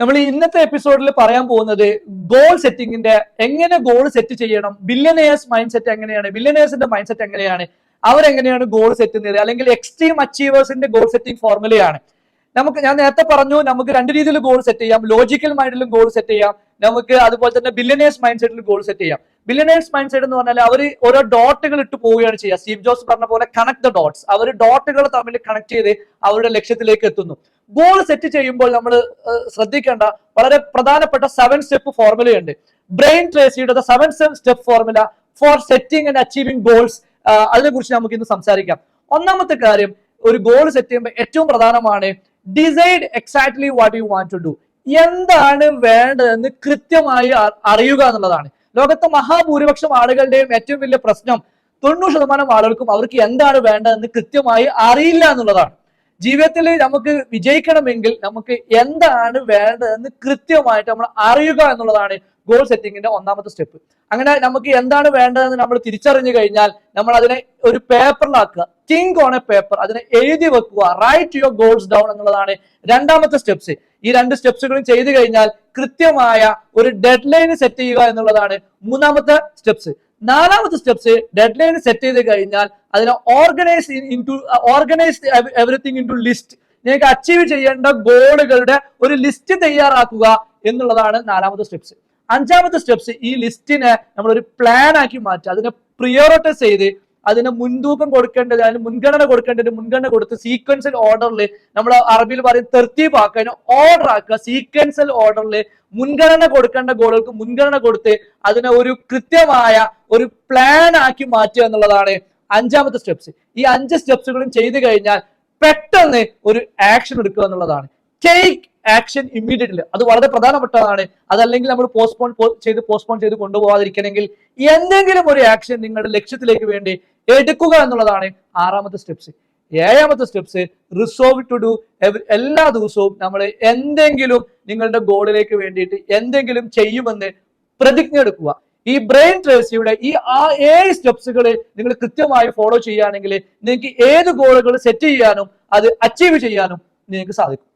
നമ്മൾ ഇന്നത്തെ എപ്പിസോഡിൽ പറയാൻ പോകുന്നത് ഗോൾ സെറ്റിംഗിന്റെ എങ്ങനെ ഗോൾ സെറ്റ് ചെയ്യണം? ബില്യനേഴ്സ് മൈൻഡ് സെറ്റ് എങ്ങനെയാണ്? ബില്യനേഴ്സിന്റെ മൈൻഡ് സെറ്റ് എങ്ങനെയാണ്? അവരെങ്ങനെയാണ് ഗോൾ സെറ്റ് ചെയ്യുന്നത്? അല്ലെങ്കിൽ എക്സ്ട്രീം അച്ചീവേഴ്സിന്റെ ഗോൾ സെറ്റിംഗ് ഫോർമുലയാണ് നമുക്ക് ഞാൻ നേരത്തെ പറഞ്ഞു നമുക്ക് രണ്ട് രീതിയിൽ ഗോൾ സെറ്റ് ചെയ്യാം. ലോജിക്കൽ മൈൻഡിലും ഗോൾ സെറ്റ് ചെയ്യാം. നമുക്ക് അതുപോലെ തന്നെ ബില്യനേഴ്സ് മൈൻഡ് സെറ്റിലും ഗോൾ സെറ്റ് ചെയ്യാം. ബില്യനേഴ്സ് മൈൻഡ് സെറ്റ് എന്ന് പറഞ്ഞാൽ അവർ ഓരോ ഡോട്ടുകൾ ഇട്ട് പോവുകയാണ് ചെയ്യുക. സ്റ്റീവ് ജോസ് പറഞ്ഞ പോലെ കണക്ട് ദ ഡോട്ട്സ് അവർ ഡോട്ടുകൾ തമ്മിൽ കണക്ട് ചെയ്ത് അവരുടെ ലക്ഷ്യത്തിലേക്ക് എത്തുന്നു. ഗോൾ സെറ്റ് ചെയ്യുമ്പോൾ നമ്മൾ ശ്രദ്ധിക്കേണ്ട വളരെ പ്രധാനപ്പെട്ട സെവൻ സ്റ്റെപ്പ് ഫോർമുലയുണ്ട് Brian ട്രേസിയുടെ seven step formula for setting and achieving goals അതിനെ കുറിച്ച് നമുക്ക് ഇന്ന് സംസാരിക്കാം. ഒന്നാമത്തെ കാര്യം ഒരു ഗോൾ സെറ്റ് ചെയ്യുമ്പോൾ ഏറ്റവും പ്രധാനമാണ് decide exactly what you want to do എന്താണ് വേണ്ടതെന്ന് കൃത്യമായി അറിയുക എന്നുള്ളതാണ്. ലോകത്തെ മഹാഭൂരിപക്ഷം ആളുകളുടെയും ഏറ്റവും വലിയ പ്രശ്നം തൊണ്ണൂറ് ശതമാനം ആളുകൾക്കും അവർക്ക് എന്താണ് വേണ്ടതെന്ന് കൃത്യമായി അറിയില്ല എന്നുള്ളതാണ്. ജീവിതത്തിൽ നമുക്ക് വിജയിക്കണമെങ്കിൽ നമുക്ക് എന്താണ് വേണ്ടതെന്ന് കൃത്യമായിട്ട് നമ്മൾ അറിയുക എന്നുള്ളതാണ് ഗോൾ സെറ്റിംഗിന്റെ ഒന്നാമത്തെ സ്റ്റെപ്പ് അങ്ങനെ നമുക്ക് എന്താണ് വേണ്ടതെന്ന് നമ്മൾ തിരിച്ചറിഞ്ഞു കഴിഞ്ഞാൽ നമ്മൾ അതിനെ ഒരു പേപ്പറിലാക്കുക തിങ്ക് ഓൺ എ പേപ്പർ അതിനെ എഴുതി വെക്കുക റൈറ്റ് യുവർ ഗോൾസ് ഡൗൺ എന്നുള്ളതാണ് രണ്ടാമത്തെ സ്റ്റെപ്സ് ഈ രണ്ട് സ്റ്റെപ്സുകളും ചെയ്തു കഴിഞ്ഞാൽ കൃത്യമായ ഒരു ഡെഡ് ലൈൻ സെറ്റ് ചെയ്യുക എന്നുള്ളതാണ് മൂന്നാമത്തെ സ്റ്റെപ്സ് നാലാമത്തെ സ്റ്റെപ്സ് ഡെഡ് ലൈൻ സെറ്റ് ചെയ്ത് കഴിഞ്ഞാൽ അതിനെ organise into organise everything into list നിങ്ങൾക്ക് അച്ചീവ് ചെയ്യേണ്ട ഗോളുകളുടെ ഒരു ലിസ്റ്റ് തയ്യാറാക്കുക എന്നുള്ളതാണ് നാലാമത്തെ സ്റ്റെപ്സ് അഞ്ചാമത്തെ സ്റ്റെപ്സ് ഈ ലിസ്റ്റിനെ നമ്മൾ ഒരു പ്ലാൻ ആക്കി മാറ്റുക. അതിനെ പ്രിയോറിറ്റൈസ് ചെയ്ത് അതിന് മുൻതൂക്കം കൊടുക്കേണ്ടത് അതിന് മുൻഗണന കൊടുക്കേണ്ടത് മുൻഗണന കൊടുത്ത് സീക്വൻസൽ ഓർഡറിൽ നമ്മൾ അറബിയിൽ പറയും തെർത്തീബ് ആക്കുക ഓർഡർ ആക്കുക. സീക്വൻസൽ ഓർഡറിൽ മുൻഗണന കൊടുക്കേണ്ട ഗോളുകൾക്ക് മുൻഗണന കൊടുത്ത് അതിനെ ഒരു കൃത്യമായ ഒരു പ്ലാൻ ആക്കി മാറ്റുക എന്നുള്ളതാണ് അഞ്ചാമത്തെ സ്റ്റെപ്സ് ഈ അഞ്ച് സ്റ്റെപ്സുകളും ചെയ്തു കഴിഞ്ഞാൽ പെട്ടെന്ന് ഒരു ആക്ഷൻ എടുക്കുക എന്നുള്ളതാണ്. ടേക്ക് ആക്ഷൻ ഇമ്മീഡിയറ്റ്ലി അത് വളരെ പ്രധാനപ്പെട്ടതാണ്. അതല്ലെങ്കിൽ നമ്മൾ പോസ്റ്റ്പോൺ ചെയ്ത് പോസ്റ്റ്പോൺ ചെയ്ത് കൊണ്ടുപോകാതിരിക്കണമെങ്കിൽ എന്തെങ്കിലും ഒരു ആക്ഷൻ നിങ്ങളുടെ ലക്ഷ്യത്തിലേക്ക് വേണ്ടി എടുക്കുക എന്നുള്ളതാണ് ആറാമത്തെ സ്റ്റെപ്സ് ഏഴാമത്തെ സ്റ്റെപ്സ് റിസോൾവ് ടു ഡു എല്ലാ ദിവസവും നമ്മൾ എന്തെങ്കിലും നിങ്ങളുടെ ഗോളിലേക്ക് വേണ്ടിയിട്ട് എന്തെങ്കിലും ചെയ്യുമെന്ന് പ്രതിജ്ഞ എടുക്കുക. ഈ ബ്രെയിൻ ട്രേസിയുടെ ഈ ആ ഏഴ് സ്റ്റെപ്സുകൾ നിങ്ങൾ കൃത്യമായി ഫോളോ ചെയ്യുകയാണെങ്കിൽ നിങ്ങൾക്ക് ഏത് ഗോളുകൾ സെറ്റ് ചെയ്യാനും അത് അച്ചീവ് ചെയ്യാനും നിങ്ങൾക്ക് സാധിക്കും.